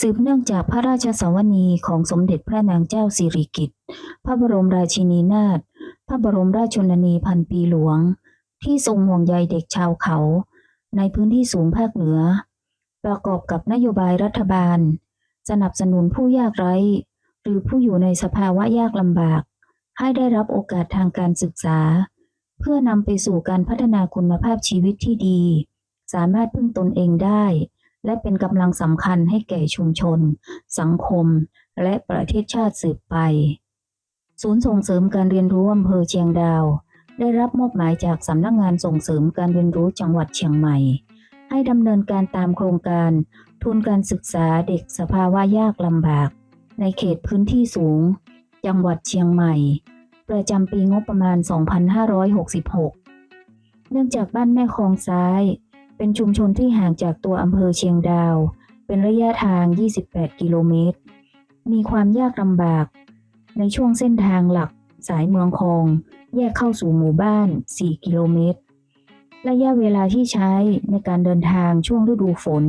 สืบเนื่องจากพระราชสวนีของสมเด็จพระนางเจ้าสิริกิติ์ พระบรมราชินีนาถ พระบรมราชชนนีพันปีหลวง ที่ทรงห่วงใยเด็กชาวเขา ในพื้นที่สูงภาคเหนือ ประกอบกับนโยบายรัฐบาล สนับสนุนผู้ยากไร้ หรือผู้อยู่ในสภาวะยากลำบาก ให้ได้รับโอกาสทางการศึกษา เพื่อนำไปสู่การพัฒนาคุณภาพชีวิตที่ดี สามารถพึ่งตนเองได้ และเป็นกำลังสำคัญให้แก่ชุมชน สังคม และประเทศชาติสืบไป ศูนย์ส่งเสริมการเรียนรู้อำเภอเชียงดาว ได้รับมอบหมายจากสำนักงานส่งเสริมการเรียนรู้จังหวัดเชียงใหม่ ให้ดำเนินการตามโครงการ ทุนการศึกษาเด็กสภาวะยากลำบาก ในเขตพื้นที่สูง จังหวัดเชียงใหม่ ประจำปีงบประมาณ 2566 เนื่องจากบ้านแม่คลองซ้าย เป็นชุมชนที่ห่างจากตัวอำเภอเชียงดาว เป็นระยะทาง 28 กิโลเมตร มีความยากลำบาก ในช่วงเส้นทางหลักสายเมืองคลอง แยกเข้าสู่หมู่บ้าน 4 กิโลเมตร ระยะเวลาที่ใช้ในการเดินทางช่วงฤดูฝน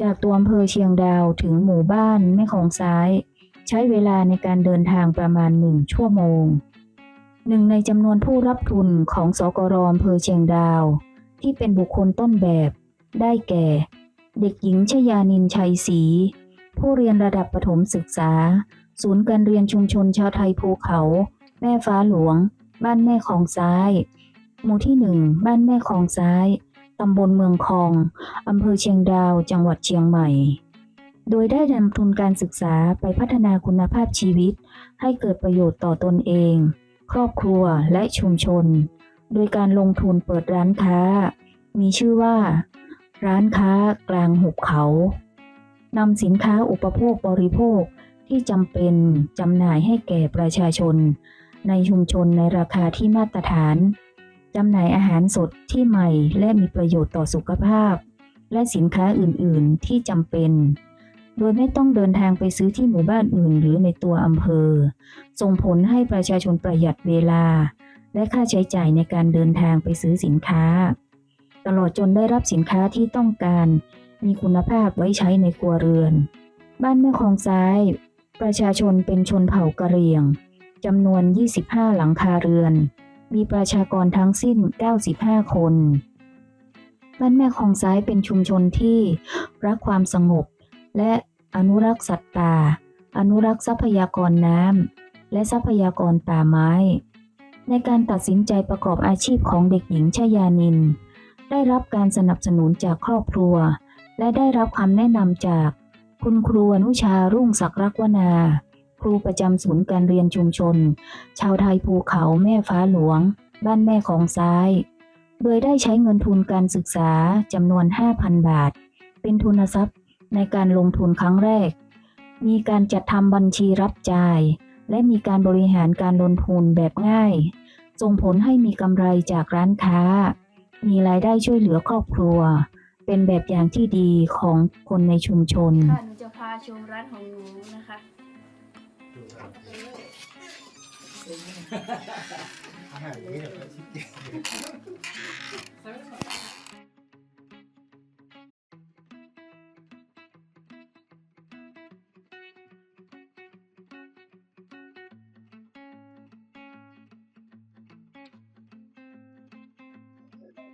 จากตัวอำเภอเชียงดาวถึงหมู่บ้านแม่ของซ้าย ใช้เวลาในการเดินทางประมาณ1ชั่วโมงหนึ่งในจำนวนผู้รับทุนของสกรอำเภอเชียงดาว ที่เป็นบุคคลต้นแบบ ได้แก่ เด็กหญิงชยานินชัยศรีผู้เรียนระดับประถมศึกษา ศูนย์การเรียนชุมชนชาวไทยภูเขา แม่ฟ้าหลวง บ้านแม่ของซ้าย หมู่ที่หนึ่งบ้านแม่ของซ้ายตำบลเมืองคองอำเภอเชียงดาว จังหวัดเชียงใหม่ โดยได้นำทุนการศึกษาไปพัฒนาคุณภาพชีวิต ให้เกิดประโยชน์ต่อตนเอง ครอบครัวและชุมชน โดยการลงทุนเปิดร้านค้า มีชื่อว่า ร้านค้ากลางหุบเขานำสินค้าอุปโภคบริโภคที่จำเป็นจำหน่ายให้แก่ประชาชน ในชุมชนในราคาที่มาตรฐานจำหน่ายอาหารสดที่ใหม่และมีประโยชน์ต่อสุขภาพ และสินค้าอื่น ๆ ที่จำเป็น โดยไม่ต้องเดินทางไปซื้อที่หมู่บ้านอื่นหรือในตัวอำเภอ ส่งผลให้ประชาชนประหยัดเวลา และค่าใช้จ่ายในการเดินทางไปซื้อสินค้า ตลอดจนได้รับสินค้าที่ต้องการ มีคุณภาพไว้ใช้ในครัวเรือน บ้านแม่คลองซ้าย ประชาชนเป็นชนเผ่ากะเหรี่ยงจำนวน 25 หลังคาเรือน มีประชากรทั้งสิ้น 95 คน บ้านแม่คลองซ้ายเป็นชุมชนที่รักความสงบ และอนุรักษ์สัตว์ป่า อนุรักษ์ทรัพยากรน้ำและทรัพยากรป่าไม้ ในการตัดสินใจประกอบอาชีพของเด็กหญิงชยานิน ได้รับการสนับสนุนจากครอบครัว และได้รับคำแนะนำจาก คุณครูอนุชารุ่งศักดิ์รักวนา ครูประจำศูนย์การเรียนชุมชน ชาวไทยภูเขาแม่ฟ้าหลวง บ้านแม่ของซ้าย โดยได้ใช้เงินทุนการศึกษาจำนวน 5,000 บาท เป็นทุนทรัพย์ในการลงทุนครั้งแรก มีการจัดทำบัญชีรับจ่าย และมีการบริหารการลงทุนแบบง่ายส่งผลให้มีกำไรจากร้านค้า มีรายได้ช่วยเหลือครอบครัว เป็นแบบอย่างที่ดีของคนในชุมชน ค่ะหนูจะพาชมร้านของหนูนะคะอาหารนี้เดี๋ยวเราชิค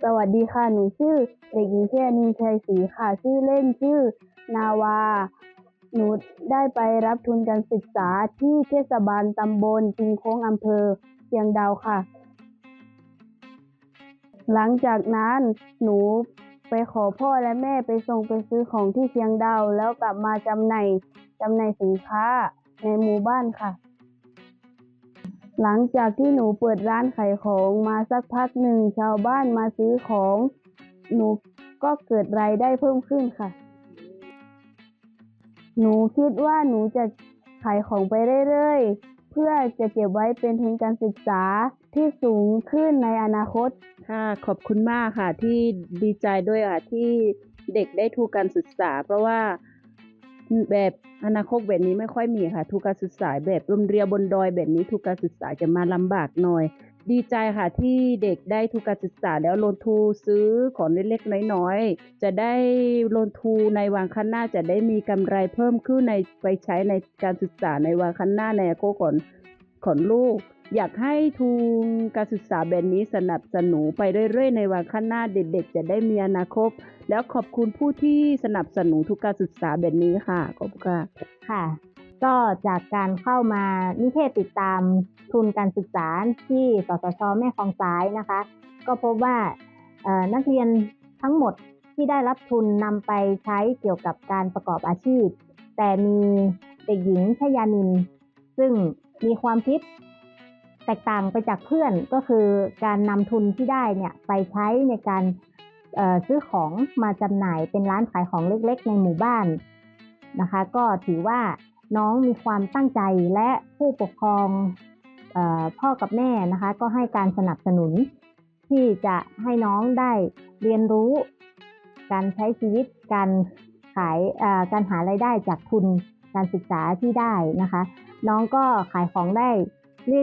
สวัสดีค่ะ หนูชื่อเด็กหญิงเชยนินชัยศรีค่ะ ชื่อเล่นชื่อ นาวา หนูได้ไปรับทุนการศึกษาที่เทศบาลตำบลจิงโค้งอำเภอเชียงดาวค่ะ หลังจากนั้นหนูไปขอพ่อและแม่ไปส่งไปซื้อของที่เชียงดาว แล้วกลับมาจำหน่ายจำหน่ายสินค้าในหมู่บ้านค่ะ หลังจากที่หนูเปิดร้านขายของมาสักพักหนึ่งชาวบ้านมาซื้อของ หนูก็เกิดรายได้เพิ่มขึ้นค่ะ หนูคิดว่าหนูจะขายของไปเรื่อยๆ เพื่อจะเก็บไว้เป็นทุนการศึกษาที่สูงขึ้นในอนาคต ค่ะขอบคุณมากค่ะที่ดีใจด้วยค่ะที่เด็กได้ทุนการศึกษา เพราะว่า แบบอนาคตแบบนี้ไม่ค่อยมีค่ะ ทุนการศึกษาแบบร่มเรียบนดอยแบบนี้ทุนการศึกษาจะมาลำบากหน่อย ดีใจค่ะที่เด็กได้ทุนการศึกษาแล้วลงทุนซื้อของเล็กๆน้อยๆ จะได้ลงทุนในวันข้างหน้าจะได้มีกำไรเพิ่มขึ้นในไปใช้ในการศึกษาในวันข้างหน้าในอนาคตของของลูก อยากให้ทุนการศึกษาแบบนี้สนับสนุนไปเรื่อยๆ ในวันข้างหน้าเด็กๆ จะได้มีอนาคต แล้วขอบคุณผู้ที่สนับสนุนทุนการศึกษาแบบนี้ค่ะขอบคุณค่ะค่ะ ก็จากการเข้ามานิเทศติดตามทุนการศึกษาที่สสชแม่คลองซ้ายนะคะ ก็พบว่านักเรียนทั้งหมดที่ได้รับทุนนำไปใช้เกี่ยวกับการประกอบอาชีพ แต่มีเด็กหญิงชยานิน ซึ่งมีความคิด แตกต่างไปจากเพื่อนก็คือการนำทุนที่ได้เนี่ยไปใช้ในการซื้อของมาจำหน่ายเป็นร้านขายของเล็กๆ ในหมู่บ้านนะคะ ก็ถือว่าน้องมีความตั้งใจและผู้ปกครองออพ่อกับแม่นะคะ ก็ให้การสนับสนุน ที่จะให้น้องได้เรียนรู้ การใช้ชีวิตการขายการหารายได้จากทุนการศึกษาที่ได้นะคะ น้องก็ขายของได้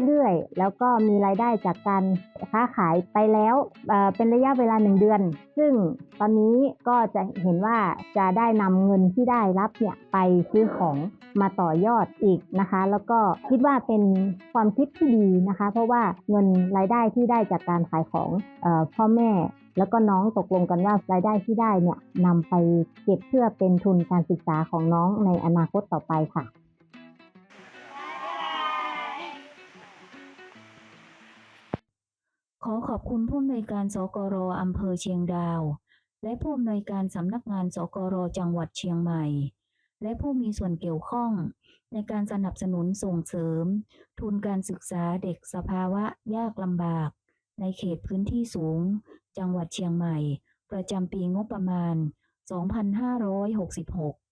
เรื่อยๆ แล้วก็มีรายได้จากการค้าขายไปแล้วเป็นระยะเวลาหนึ่งเดือน ซึ่งตอนนี้ก็จะเห็นว่าจะได้นำเงินที่ได้รับเนี่ยไปซื้อของมาต่อยอดอีกนะคะ แล้วก็คิดว่าเป็นความคิดที่ดีนะคะ เพราะว่าเงินรายได้ที่ได้จากการขายของออพ่อแม่แล้วก็น้องตกลงกันว่ารายได้ที่ได้เนี่ยนำไปเก็บเพื่อเป็นทุนการศึกษาของน้องในอนาคตต่อไปค่ะ ขอขอบคุณผู้อำนวยการสกรอำเภอเชียงดาว และผู้อำนวยการสำนักงานสกรจังหวัดเชียงใหม่ และผู้มีส่วนเกี่ยวข้อง ในการสนับสนุนส่งเสริม ทุนการศึกษาเด็กสภาวะยากลำบาก ในเขตพื้นที่สูง จังหวัดเชียงใหม่ ประจำปีงบประมาณ 2566